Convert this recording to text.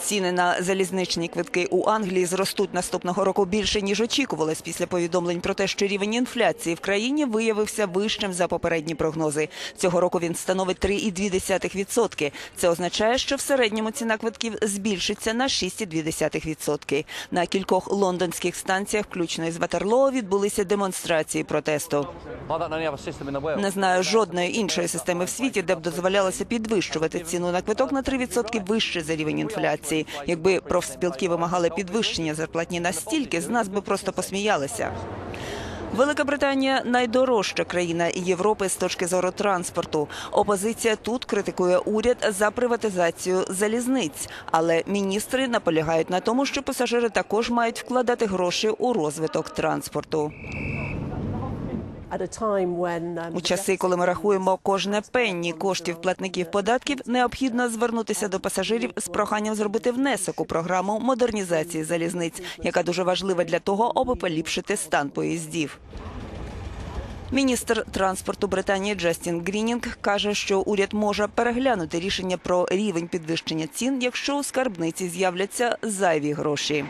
Ціни на залізничні квитки у Англії зростуть наступного року більше ніж очікувалось після повідомлень про те, що рівень інфляції в країні виявився вищим за попередні прогнози. Цього року він становить 3,2%. Це означає, що в середньому ціна квитків збільшиться на 6,2%. На кількох лондонських станціях, включно із Ватерлоо, відбулися демонстрації протесту. Не знаю жодної іншої системи в світі, де б дозволялося підвищувати ціну на квиток на 3% вище за рівень інфляції. Якби профспілки вимагали підвищення зарплатні настільки, з нас би просто посміялися. Велика Британія найдорожча країна Європи з точки зору транспорту. Опозиція тут критикує уряд за приватизацію залізниць, але міністри наполягають на тому, що пасажири також мають вкладати гроші у розвиток транспорту. У часи, коли ми рахуємо кожне пенні коштів платників податків, необхідно звернутися до пасажирів з проханням зробити внесок у програму модернізації залізниць, яка дуже важлива для того, аби поліпшити стан поїздів. Міністр транспорту Британії Джастін Грінінг каже, що уряд може переглянути рішення про рівень підвищення цін, якщо у скарбниці з'являться зайві гроші.